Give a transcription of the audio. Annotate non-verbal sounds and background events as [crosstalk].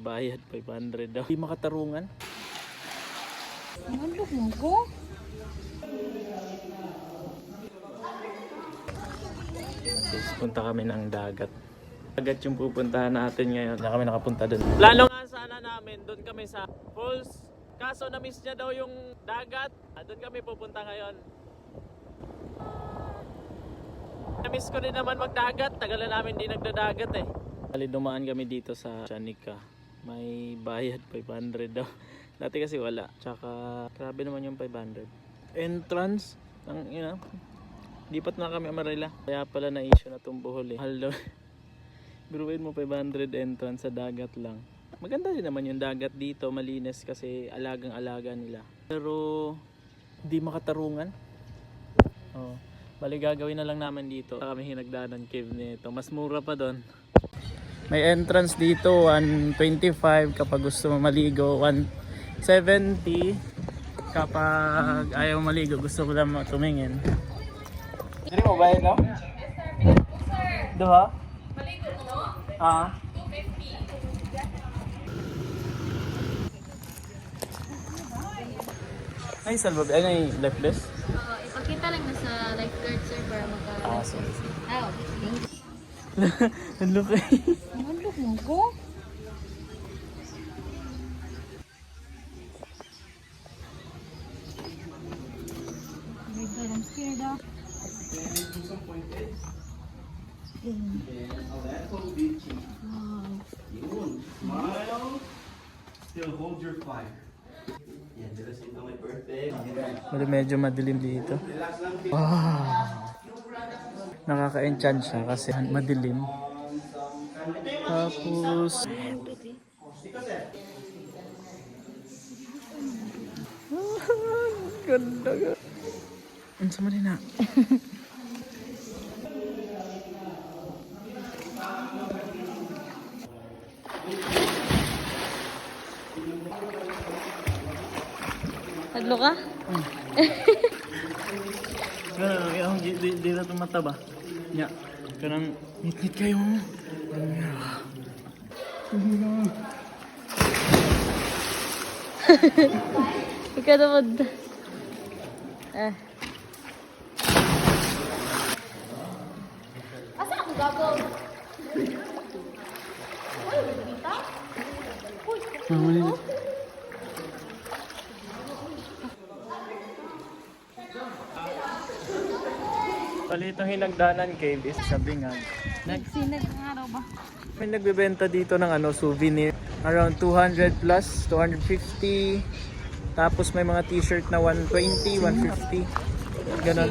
Bayad 500 daw. Di makatarungan. Ano mo ko? Guys, punta kami ng dagat. Dagat yung pupuntahan natin ngayon. Na kami nakapunta doon. Plano nga sana namin, doon kami sa falls. Kaso na-miss niya daw yung dagat. Ah, doon kami pupunta ngayon. Na-miss ko din naman magdagat. Tagal na namin di nagdadagat eh. Dumaan kami dito sa Chanika. May bayad 500 daw. [laughs] Dati kasi wala. Tsaka grabe naman yung 500. Entrance, ang ina, Lipat na kami Amarela. Kaya pala na-issue na itong buhol eh. Mahal daw. [laughs] Biruin mo 500 entrance sa dagat lang. Maganda din naman yung dagat dito. Malinis kasi alagang-alaga nila. Pero di makatarungan. Oh. Bali gagawin na lang namin dito. Kami hinagdanan cave nito. Mas mura pa doon. May entrance dito 125 kapag gusto mo maligo 170 kapag ayaw maligo gusto ko lang tumingin Dili mo bayad no? Duha? Maligo no? Ah. 250. Ay, salva. Ano yung life vest? Oo, ipakita lang na sa lifeguard sir para maka... Ah, sorry. Ah, [laughs] laki. Ano mo ko? I'm scared ah. Wow. Still hold your fire. Bali medyo madilim dito. Wow. Nakaka-enchant siya kasi madilim. Tapos... [laughs] Ganda ka. Ang sama din na. Taglo ka? [laughs] Ganun, yung di, di, di na tumataba. Nya, kanang ngit-ngit kayo. Ikaw naman. [laughs] Ah. Asa ako gagaw? Mamali na. Bali itong hinagdanan cave is sa Bingag. Nag Sinag nga raw ba? may nagbebenta dito ng ano souvenir around 200 plus 250 tapos may mga t-shirt na 120 150 ganon